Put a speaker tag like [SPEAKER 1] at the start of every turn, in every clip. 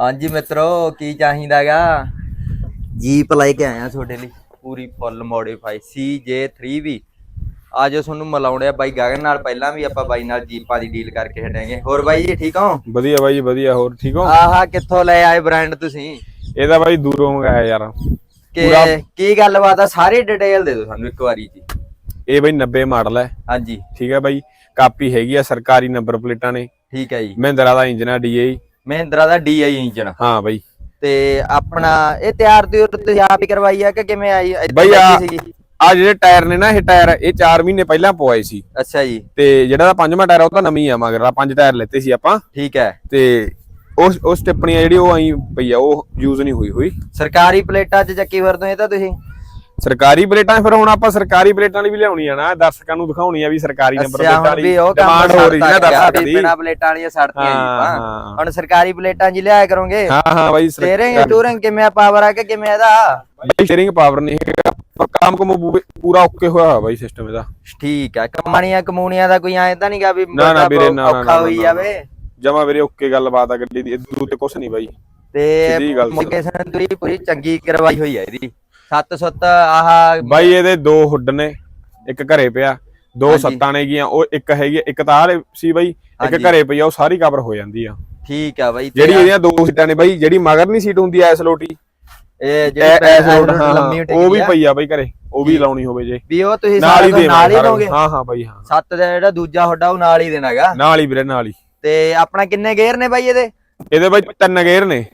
[SPEAKER 1] ਹਾਂਜੀ ਮਿੱਤਰੋ ਕੀ ਚਾਹੀਦਾਗਾ? ਜੀਪ ਲੈ ਕੇ ਆਇਆ ਤੁਹਾਡੇ ਲਈ। ਪੂਰੀ ਫੁੱਲ ਮੋਡੀਫਾਈ CJ3V ਆਜੋ ਤੁਹਾਨੂੰ ਮਿਲਾਉਣੇ ਆ ਬਾਈ ਗਗਨ ਨਾਲ ਪਹਿਲਾਂ ਵੀ ਆਪਾਂ ਬਾਈ ਨਾਲ ਜੀਪਾਂ ਦੀ ਡੀਲ ਕਰਕੇ ਹਟਾਂਗੇ। ਹੋਰ ਬਾਈ ਜੀ ਠੀਕ ਹੋ?
[SPEAKER 2] ਵਧੀਆ ਬਾਈ ਜੀ ਵਧੀਆ। ਹੋਰ ਠੀਕ ਹੋ?
[SPEAKER 1] ਆਹਾ ਕਿੱਥੋਂ ਲੈ ਆਏ ਬ੍ਰਾਂਡ ਤੁਸੀਂ?
[SPEAKER 2] ਇਹਦਾ ਬਾਈ ਦੂਰੋਂ ਮੰਗਾਇਆ ਯਾਰ।
[SPEAKER 1] ਕਿ ਕੀ ਗੱਲਬਾਤ ਆ? ਸਾਰੀ ਡਿਟੇਲ ਦੇ ਦਿਓ ਸਾਨੂੰ ਇੱਕ ਵਾਰੀ ਜੀ।
[SPEAKER 2] ਇਹ ਬਾਈ 90 ਮਾਡਲ ਹੈ।
[SPEAKER 1] ਹਾਂਜੀ।
[SPEAKER 2] ਠੀਕ ਹੈ ਬਾਈ। ਕਾਪੀ ਹੈਗੀ ਆ ਸਰਕਾਰੀ ਨੰਬਰ ਪਲੇਟਾਂ ਨੇ।
[SPEAKER 1] ਠੀਕ ਹੈ ਜੀ।
[SPEAKER 2] ਮਹਿੰਦਰਾ ਦਾ ਇੰਜਨ ਆ DI
[SPEAKER 1] ਮਹਿੰਦਰਾ ਦਾ DI ਇੰਜਨ
[SPEAKER 2] ਹਾਂ ਬਾਈ।
[SPEAKER 1] ਤੇ ਆਪਣਾ ਇਹ ਤਿਆਰ ਤਿਉਰ ਤੁਸੀਂ ਆਪ ਹੀ ਕਰਵਾਈ ਆ ਕਿ ਕਿਵੇਂ ਆਈ?
[SPEAKER 2] ਬਾਈ ਆ-? ਆ ਜਿਹੜੇ ਟਾਇਰ ਨੇ ਨਾ ਇਹ ਟਾਇਰ ਇਹ 4 ਮਹੀਨੇ ਪਹਿਲਾਂ ਪਵਾਏ ਸੀ।
[SPEAKER 1] ਅੱਛਾ ਜੀ।
[SPEAKER 2] ਤੇ ਜਿਹੜਾ ਦਾ ਪੰਜਵਾਂ ਟਾਇਰ ਉਹ ਤਾਂ ਨਵੀਂ ਆ ਮਗਰ ਪੰਜ ਟਾਇਰ ਲੈਤੇ ਸੀ ਆਪਾਂ।
[SPEAKER 1] ਠੀਕ ਹੈ।
[SPEAKER 2] ਤੇ ਉਸ ਉਸ ਟਿੱਪਣੀ ਜਿਹੜੀ ਉਹ ਆਈ ਪਈ ਆ ਉਹ ਯੂਜ਼ ਨਹੀਂ ਹੋਈ ਹੋਈ।
[SPEAKER 1] ਸਰਕਾਰੀ ਪਲੇਟਾਂ 'ਚ ਚੱਕੀ ਵਰਤੋਂ ਇਹ ਤਾਂ ਤੁਸੀਂ?
[SPEAKER 2] ਸਰਕਾਰੀ ਪਲੇਟਾਂ ਫਿਰ ਹੁਣ ਆਪਾਂ ਸਰਕਾਰੀ ਪਲੇਟਾਂ ਲਈ ਵੀ ਲਿਆਉਣੀ ਆ ਨਾ ਦਰਸ਼ਕਾਂ ਨੂੰ ਦਿਖਾਉਣੀ ਆ ਵੀ ਸਰਕਾਰੀ ਨੰਬਰ ਪਲੇਟਾਂ
[SPEAKER 1] ਹੁਣ
[SPEAKER 2] ਲਈ
[SPEAKER 1] ਵੀ ਉਹ ਕੰਮ
[SPEAKER 2] ਡਿਮਾਂਡ ਹੋ ਰਹੀ
[SPEAKER 1] ਗਿਆ
[SPEAKER 2] ਦਰਸ਼ਕਾਂ ਦੀ
[SPEAKER 1] ਬਿਨਾਂ ਪਲੇਟਾਂ ਵਾਲੀਆਂ ਸੜਤੀਆਂ ਜੀ
[SPEAKER 2] ਹਾਂ। ਹਾਂ।
[SPEAKER 1] ਹੁਣ ਸਰਕਾਰੀ ਪਲੇਟਾਂ ਹੀ ਲਿਆਇਆ ਕਰੋਗੇ
[SPEAKER 2] ਹਾਂ ਹਾਂ ਬਾਈ
[SPEAKER 1] ਸਟੀਅਰਿੰਗ ਟੂਰਿੰਗ ਕਿਵੇਂ ਆ ਪਾਵਰ ਆ ਕਿ ਕਿਵੇਂ ਆ ਇਹਦਾ
[SPEAKER 2] ਬਾਈ ਸ਼ੇਅਰਿੰਗ ਪਾਵਰ ਨਹੀਂ ਹੈਗਾ ਪਰ ਕੰਮ ਪੂ- ਪੂਰਾ ਓਕੇ ਹੋਇਆ ਹੋਇਆ ਬਾਈ ਸਿਸਟਮ ਇਹਦਾ
[SPEAKER 1] ਠੀਕ ਆ ਕਮਾਣੀਆਂ ਕਮੂਣੀਆਂ ਦਾ ਕੋਈ ਐਂ ਤਾਂ ਨਹੀਂਗਾ ਵੀ
[SPEAKER 2] ਨਾ, ਨਾ ਵੀਰੇ, ਨਾ, ਨਾ,
[SPEAKER 1] ਔਖਾ ਹੋਈ। ਜਾਵੇ
[SPEAKER 2] ਜਮਾ ਵੀਰੇ ਓਕੇ ਗੱਲਬਾਤ ਆ ਗੱਡੀ ਦੀ ਇਦੋਂ ਤੇ ਕੁਛ ਨਹੀਂ ਬਾਈ
[SPEAKER 1] ਤੇ
[SPEAKER 2] ਸਿੱਧੀ ਗੱਲ ਸੀ।
[SPEAKER 1] ਮੋਡੀਫਿਕੇਸ਼ਨ ਪੂਰੀ ਪੂਰੀ ਚੰਗੀ ਕਰਵਾਈ ਹੋਈ ਹੈ ਇਹਦੀ ਸੱਤ ਸੁੱਤ ਆਹ
[SPEAKER 2] ਬਾਈ ਇਹਦੇ ਦੋ ਹੁੱਡ ਨੇ ਇੱਕ ਘਰੇ ਪਿਆ ਦੋ। ਸੱਤਾਂ ਨੇ ਗੀਆਂ ਉਹ ਇੱਕ ਹੈਗੀ ਇੱਕ ਤਾਂ ਆਹ ਸੀ ਬਾਈ ਇੱਕ। ਘਰੇ ਪਈ ਆ ਉਹ ਸਾਰੀ ਕਵਰ ਹੋ ਜਾਂਦੀ ਆ।
[SPEAKER 1] ਠੀਕ ਆ ਬਾਈ
[SPEAKER 2] ਜਿਹੜੀ ਇਹਦੀਆਂ ਦੋ ਸੀਟਾਂ ਨੇ ਬਾਈ ਜਿਹੜੀ ਮਗਰਲੀ ਸੀਟ ਹੁੰਦੀ ਐ ਸਲੋਟੀ
[SPEAKER 1] ਇਹ ਜਿਹੜੀ
[SPEAKER 2] ਐਸ
[SPEAKER 1] ਬੈਕ
[SPEAKER 2] ਲੋਡ ਹਾਂ
[SPEAKER 1] ਲੰਮੀ
[SPEAKER 2] ਹਾਂ, ਉਹ ਵੀ
[SPEAKER 1] ਆ,
[SPEAKER 2] ਪਈ ਆ ਬਾਈ ਘਰੇ ਉਹ ਵੀ
[SPEAKER 1] ਠੀਕ।
[SPEAKER 2] ਲਾਉਣੀ ਹੋਵੇ ਜੇ।
[SPEAKER 1] ਵੀ ਉਹ ਤੁਸੀਂ
[SPEAKER 2] ਨਾਲ ਹੀ
[SPEAKER 1] ਸਾਰਾ ਕੁਝ ਨਾਲ ਹੀ
[SPEAKER 2] ਦੇਵਾਂਗੇ
[SPEAKER 1] ਦੋਗੇ
[SPEAKER 2] ਹਾਂ ਹਾਂ ਬਾਈ ਹਾਂ।
[SPEAKER 1] ਸੱਤ ਦਾ ਜਿਹੜਾ ਦੂਜਾ ਹੋਡਾ ਉਹ ਨਾਲ ਹੀ ਦੇਣਾਗਾ।
[SPEAKER 2] ਨਾਲ ਹੀ ਵੀਰੇ ਨਾਲ ਹੀ।
[SPEAKER 1] ਤੇ ਆਪਣਾ ਕਿੰਨੇ ਗੇਅਰ ਨੇ ਬਾਈ ਇਹਦੇ?
[SPEAKER 2] ਇਹਦੇ ਬਾਈ ਤਿੰਨ ਗੇਅਰ ਨੇ।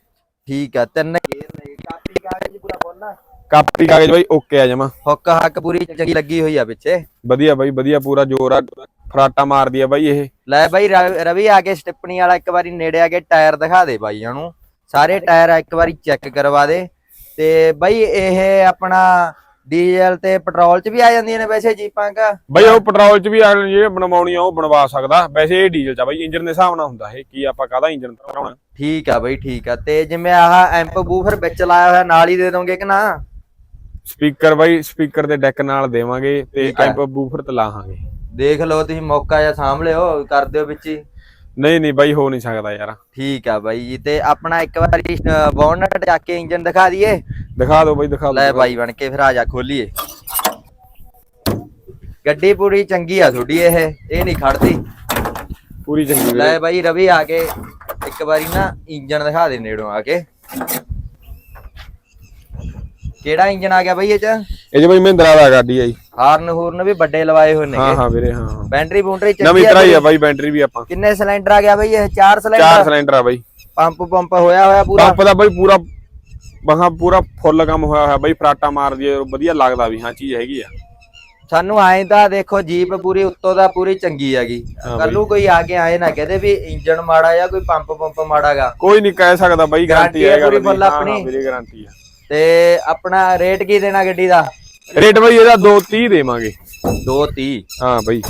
[SPEAKER 1] ਠੀਕ ਆ ਤਿੰਨ ਗੇਅਰ ਨੇ। ਕਾਪੀ ਕਾਗਜ਼ ਪੂਰਾ ਬੋਲਣਾ
[SPEAKER 2] ਕਾਪੀ ਕਾਗਜ਼ ਬਾਈ ਓਕੇ ਆ ਜਮਾ।
[SPEAKER 1] ਹੁੱਕ ਹੱਕ ਪੂਰੀ ਚੰਗੀ ਲੱਗੀ ਹੋਈ ਆ ਪਿੱਛੇ।
[SPEAKER 2] ਵਧੀਆ ਬਾਈ ਵਧੀਆ ਪੂਰਾ ਜ਼ੋਰ ਆ ਫਰਾਟਾ ਮਾਰਦੀ ਆ ਬਾਈ ਇਹ।
[SPEAKER 1] ਲੈ ਬਾਈ ਰ- ਰਵੀ ਆ ਕੇ ਸਟਿੱਪਣੀ ਵਾਲਾ ਇੱਕ ਵਾਰੀ ਨੇੜੇ ਆ ਕੇ ਟਾਇਰ ਦਿਖਾ ਦੇ ਬਾਈਆਂ ਨੂੰ। ਸਾਰੇ ਟਾਇਰ ਇੱਕ ਵਾਰੀ ਚੈੱਕ ਕਰਵਾ ਦੇ। ਤੇ ਬਾਈ ਇਹ ਆਪਣਾ ਡੀਜ਼ਲ ਤੇ ਪੈਟਰੋਲ ਚ ਵੀ ਆ ਜਾਂਦੀਆਂ ਨੇ ਵੈਸੇ ਜੀਪਾਂ ਕਾ?
[SPEAKER 2] ਬਾਈ ਉਹ ਪੈਟਰੋਲ ਚ ਵੀ ਆ ਜਿਹੜੇ ਬਣਵਾਉਣੀ ਆ ਉਹ ਬਣਵਾ ਸਕਦਾ। ਵੈਸੇ ਇਹ ਡੀਜ਼ਲ ਚ ਆ ਬਾਈ ਇੰਜਨ ਦੇ ਹਿਸਾਬ ਨਾਲ ਹੁੰਦਾ ਇਹ ਕੀ ਆਪਾਂ ਕਾਹਦਾ ਇੰਜਨ ਬਣਾਉਣਾ।
[SPEAKER 1] ਠੀਕ ਆ ਬਾਈ ਠੀਕ ਆ। ਤੇ ਜਿਵੇਂ ਆਹ ਐਂਪ ਬੂਫਰ ਵਿੱਚ ਲਾਇਆ ਹੋਇਆ ਨਾਲ ਹੀ ਦੇ ਦੋਗੇ ਕਿ ਨਾ?
[SPEAKER 2] ਸਪੀਕਰ ਬਾਈ ਸਪੀਕਰ ਦੇ ਡੈਕ ਨਾਲ ਦੇਵਾਂਗੇ ਤੇ
[SPEAKER 1] ਠੀਕ ਹੈ।
[SPEAKER 2] ਬੂਫਰ ਤੇ ਲਾਹਾਂਗੇ।
[SPEAKER 1] ਦੇਖ ਲਓ ਤੁਸੀਂ ਮੌਕਾ ਜਾਂ ਸਾਂਭ ਲਿਓ ਕਰ ਦਿਓ ਵਿੱਚ ਹੀ।
[SPEAKER 2] ਨਹੀਂ ਨਹੀਂ ਬਾਈ ਹੋ ਨਹੀਂ ਸਕਦਾ ਯਾਰ।
[SPEAKER 1] ਠੀਕ ਆ ਬਾਈ ਜੀ ਤੇ ਆਪਣਾ ਇੱਕ ਵਾਰੀ ਬੋਨਟ ਚੱਕ ਕੇ ਇੰਜਨ ਦਿਖਾ ਦਈਏ।
[SPEAKER 2] ਦਿਖਾ ਦਿਓ ਬਾਈ ਦਿਖਾ
[SPEAKER 1] ਲੈ ਬਾਈ ਬਣ ਕੇ ਫਿਰ ਆ ਜਾ ਖੋਲੀਏ। ਗੱਡੀ ਪੂਰੀ ਚੰਗੀ ਆ ਤੁਹਾਡੀ ਇਹ ਇਹ ਨਹੀਂ ਖੜਦੀ।
[SPEAKER 2] ਪੂਰੀ ਚੰਗੀ
[SPEAKER 1] ਲੈ ਬਾਈ ਰਵੀ ਆ ਕੇ ਇੱਕ ਵਾਰੀ ਨਾ ਇੰਜਨ ਦਿਖਾ ਦੇ ਨੇੜੋਂ ਆ ਕੇ। ਕਿਹੜਾ ਇੰਜਨ ਆ ਗਿਆ ਬਾਈ ਇਹ ਚ?
[SPEAKER 2] ਇਹ ਜੋ ਬਾਈ ਮਹਿੰਦਰਾ ਦਾ ਗਾਡੀ ਆ ਜੀ।
[SPEAKER 1] ਹਾਰਨ ਹੂਰਨ ਵੀ ਵੱਡੇ ਲਵਾਏ ਹੋਏ ਨੇ।
[SPEAKER 2] ਹਾਂ ਹਾਂ ਵੀਰੇ ਹਾਂ ਹਾਂ।
[SPEAKER 1] ਬੈਟਰੀ ਬੂਟਰੀ
[SPEAKER 2] ਨਵੀਂ
[SPEAKER 1] ਚੰਗੀ
[SPEAKER 2] ਤਰਾਈ ਆ ਬਾਈ। ਬੈਟਰੀ ਵੀ ਆਪਾਂ।
[SPEAKER 1] ਕਿੰਨੇ ਸਿਲੰਡਰ ਆ ਗਿਆ ਬਾਈ ਇਹ? ਚਾਰ
[SPEAKER 2] ਚਾਰ
[SPEAKER 1] ਸਿਲੰਡਰ
[SPEAKER 2] ਸਿਲੰਡਰ ਆ ਬਾਈ।
[SPEAKER 1] ਪੰਪ ਪੰਪ ਹੋਇਆ ਹੋਇਆ ਪੂਰਾ?
[SPEAKER 2] ਪੰਪ ਦਾ ਬਾਈ ਪੂਰਾ ਬਹਾ ਪੂਰਾ ਫੁੱਲ ਕੰਮ ਹੋਇਆ ਹੋਇਆ ਬਾਈ ਫਰਾਟਾ ਮਾਰਦੀ ਆ ਵਧੀਆ ਲੱਗਦਾ ਵੀ ਹਾਂ ਚੀਜ਼ ਹੈਗੀ ਆ।
[SPEAKER 1] ਸਾਨੂੰ ਆਏ ਤਾਂ ਦੇਖੋ ਜੀਪ ਪੂਰੀ ਉੱਤੋਂ ਦਾ ਪੂਰੀ ਚੰਗੀ ਹੈਗੀ।
[SPEAKER 2] ਹਾਂ
[SPEAKER 1] ਕੱਲੂ ਕੋਈ ਆ ਕੇ ਆਏ ਨਾ ਕਹਦੇ ਵੀ ਇੰਜਨ ਮਾੜਾ ਜਾਂ ਕੋਈ ਪੰਪ ਪੰਪ ਮਾੜਾਗਾ
[SPEAKER 2] ਕੋਈ ਨਹੀਂ ਕਹਿ ਸਕਦਾ ਬਾਈ
[SPEAKER 1] ਗਾਰੰਟੀ ਹੈ
[SPEAKER 2] ਹੈਗਾ
[SPEAKER 1] ਪੂਰੀ
[SPEAKER 2] ਉਹਦੀ।
[SPEAKER 1] ਫੁੱਲ
[SPEAKER 2] ਹਾਂ, ਹਾਂ,
[SPEAKER 1] ਆਪਣੀ।
[SPEAKER 2] ਵੀਰੇ ਗਾਰੰਟੀ ਆ।
[SPEAKER 1] ਤੇ ਆਪਣਾ ਰੇਟ ਕੀ ਦੇਣਾ ਗੱਡੀ ਦਾ?
[SPEAKER 2] ਰੇਟ ਬਾਈ ਇਹਦਾ 230 ਦੇਵਾਂਗੇ।
[SPEAKER 1] 230
[SPEAKER 2] ਹਾਂ ਬਾਈ।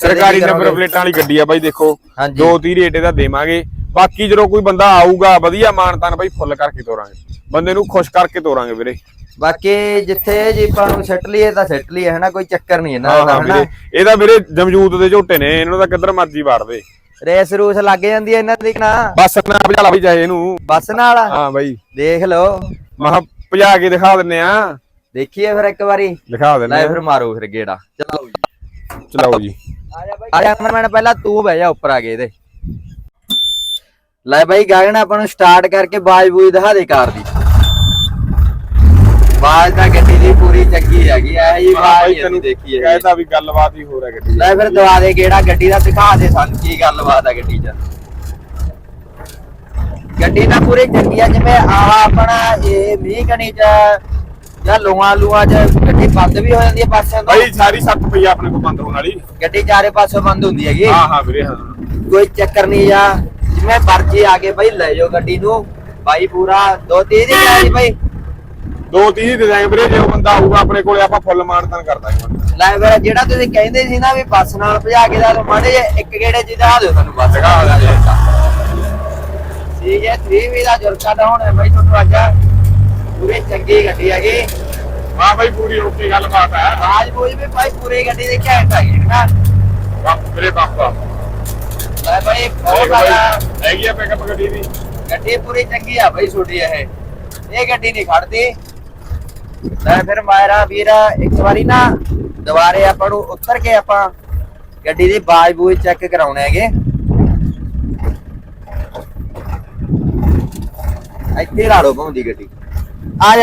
[SPEAKER 2] ਸਰਕਾਰੀ ਨੰਬਰ? ਪਲੇਟਾਂ ਵਾਲੀ ਗੱਡੀ ਆ ਬਾਈ ਦੇਖੋ।
[SPEAKER 1] ਹਾਂਜੀ।
[SPEAKER 2] 230 ਰੇਟ ਇਹਦਾ ਦੇਵਾਂਗੇ। ਬਾਕੀ ਜਦੋਂ ਕੋਈ ਬੰਦਾ ਆਊਗਾ ਵਧੀਆ ਮਾਨਤਾਨ ਬਾਈ ਫੁੱਲ ਕਰਕੇ ਤੋਰਾਂਗੇ। ਬੰਦੇ ਨੂੰ ਖੁਸ਼ ਕਰਕੇ ਤੋਰਾਂਗੇ ਵੀਰੇ।
[SPEAKER 1] ਬਾਕੀ ਜਿੱਥੇ ਜੀਪਾਂ ਨੂੰ ਸੱਟ ਲਈਏ ਤਾਂ ਸੱਟ ਲਈਏ ਹਨਾ? ਕੋਈ ਚੱਕਰ ਨਹੀਂ ਇਹਨਾਂ ਦਾ ਹਨਾ?
[SPEAKER 2] ਵੀਰੇ। ਇਹਦਾ ਵੀਰੇ ਜਮਜੂਤ ਦੇ ਝੋਟੇ ਨੇ ਇਹਨਾਂ ਦਾ ਕਿੱਧਰ ਮਰਜ਼ੀ ਵਾੜਦੇ
[SPEAKER 1] ਰੇਸ ਰੂਸ ਲੱਗ ਜਾਂਦੀ ਹੈ ਇਹਨਾਂ ਦੀ ਨਾ?
[SPEAKER 2] ਬਸ ਨਾ ਭਜਾ ਲਾ ਬਈ ਚਾਹੇ ਇਹਨੂੰ।
[SPEAKER 1] ਬੱਸ ਨਾਲ?
[SPEAKER 2] ਹਾਂ ਬਾਈ।
[SPEAKER 1] ਦੇਖ ਲਓ।
[SPEAKER 2] ਮਹਾ ਭਜਾ ਕੇ ਦਿਖਾ ਦਿੰਨੇ ਆ।
[SPEAKER 1] ਦੇਖੀਏ ਫਿਰ ਇੱਕ ਵਾਰੀ।
[SPEAKER 2] ਦਿਖਾ ਦਿੰਨੇ
[SPEAKER 1] ਲੈ
[SPEAKER 2] ਆ।
[SPEAKER 1] ਫਿਰ ਮਾਰੋ ਫਿਰ ਗੇੜਾ। ਚਲੋ ਜੀ।
[SPEAKER 2] ਚਲਾਓ ਜੀ।
[SPEAKER 1] ਆ ਜਾ ਬਾਈ ਆ ਜਾ ਮੈਂ ਪਹਿਲਾਂ ਤੂੰ ਬਹਿ ਜਾ ਉੱਪਰ ਆ ਕੇ ਇਹਦੇ। ਲੈ ਬਾਈ ਗਗਨ ਆਪਾਂ ਨੂੰ ਸਟਾਰਟ ਕਰਕੇ ਬਾਜ ਬੂਜ ਦਿਖਾ ਦੇ ਕਾਰ ਦੀ। ਬਾਜ ਦਾ ਗੱਡੀ ਦੀ ਪੂਰੀ ਚੰਗੀ ਹੈਗੀ ਐ ਜੀ ਬਾਜ ਤੈਨੂੰ ਦੇਖੀ ਹੈ
[SPEAKER 2] ਕਹਿਤਾ ਵੀ ਗੱਲਬਾਤ ਹੀ ਹੋ ਰਿਹਾ ਗੱਡੀ
[SPEAKER 1] ਲੈ ਫਿਰ ਦਵਾ ਦੇ ਕਿਹੜਾ ਗੱਡੀ ਦਾ ਦਿਖਾ ਦੇ ਸਾਨੂੰ ਕੀ ਗੱਲਬਾਤ ਆ ਗੱਡੀ 'ਚ। ਗੱਡੀ ਨਾ ਪੂਰੀ ਚੰਗੀ ਆ ਜਿਵੇਂ ਆਹ ਆਪਣਾ ਇਹ ਮੀਂਹ ਕਣੀ 'ਚ ਜਾਂ ਲੂਆਂ ਲੂਆਂ 'ਚ ਗੱਡੀ ਬੰਦ ਵੀ ਹੋ ਜਾਂਦੀ ਹੈ ਪਾਸਿਆਂ ਤੋਂ।
[SPEAKER 2] ਬਾਈ ਸਾਰੀ ਸੱਤ ਪਈ ਆ ਆਪਣੇ ਕੋਲ ਬੰਦ ਹੋਣ ਵਾਲੀ।
[SPEAKER 1] ਗੱਡੀ ਚਾਰੇ ਪਾਸੋਂ ਬੰਦ ਹੁੰਦੀ ਹੈਗੀ।
[SPEAKER 2] ਹਾਂ ਹਾਂ ਵੀਰੇ ਹਾਂ।
[SPEAKER 1] ਕੋਈ ਚੱਕਰ ਨਹੀਂ ਆ। ਜਿਵੇਂ ਮਰਜ਼ੀ ਆ ਕੇ ਬਾਈ ਲੈ ਜਾਓ ਗੱਡੀ ਨੂੰ। ਬਾਈ ਪੂਰਾ ਦੋ ਤੀਹ ਦੀ ਗਿਆ ਜੀ ਬਾਈ।
[SPEAKER 2] ਦੋ ਤੀਹ ਦੇ ਦਾਂਗੇ ਵੀਰੇ ਜੇ ਉਹ ਬੰਦਾ ਆਊਗਾ ਆਪਣੇ ਕੋਲੇ ਆਪਾਂ ਫੁੱਲ ਮਾਨਤਾਨ ਕਰ ਦਾਂਗੇ
[SPEAKER 1] ਲੈ ਫਿਰ ਜਿਹੜਾ ਤੁਸੀਂ ਕਹਿੰਦੇ ਸੀ ਨਾ ਵੀ ਬੱਸ ਨਾਲ ਭਜਾ ਕੇ ਦਾ ਮਾੜੇ ਇੱਕ ਗੇੜੇ ਜਿਹਾ ਦਿਓ ਤੁਹਾਨੂੰ ਬੱਸ
[SPEAKER 2] ਦਿਖਾ ਦਿਆਂਗੇ।
[SPEAKER 1] ਠੀਕ ਹੈ 3 ਵੀ ਦਾ ਜੁਰਕਾ ਡਾਊਨ ਹੈ ਬਾਈ ਤੁਹਾਨੂੰ ਅੱਜ। ਪੂਰੀ ਚੰਗੀ ਗੱਡੀ ਹੈਗੀ।
[SPEAKER 2] ਹਾਂ ਬਾਈ ਪੂਰੀ ਓਕੇ ਗੱਲਬਾਤ ਹੈ।
[SPEAKER 1] ਆਜ ਬੋਝ ਵੀ ਭਾਈ ਪੂਰੀ ਗੱਡੀ ਦੇ ਘੈਂਟ ਹੈਗੀ ਨਾ?
[SPEAKER 2] ਬਾਪ ਵੀਰੇ ਬਾਪਾ
[SPEAKER 1] ਲੈ ਬਾਈ ਬਹੁਤ ਜ਼ਿਆਦਾ।
[SPEAKER 2] ਹੈਗੀ ਆ ਪਿਕਅਪ ਗੱਡੀ ਦੀ।
[SPEAKER 1] ਗੱਡੀ ਪੂਰੀ ਚੰਗੀ ਆ ਬਈ ਛੋਟੀ ਇਹ। ਇਹ ਗੱਡੀ ਨਹੀਂ ਖੜਦੀ। ਮੈਂ ਫਿਰ ਮਾਇਰਾ ਵੀਰਾ ਇੱਕ ਵਾਰੀ ਨਾ ਦੁਬਾਰੇ ਆਪਾਂ ਨੂੰ ਉਤਰ ਕੇ ਆਪਾਂ ਗੱਡੀ ਦੀ ਬਾਜ ਬੂਜ ਚੈੱਕ ਕਰਾਉਣੇ ਹੈਗੇ। ਇੱਥੇ ਲਾ ਲਓ ਭਾਉਂਦੀ ਗੱਡੀ। ਆ ਜਾ।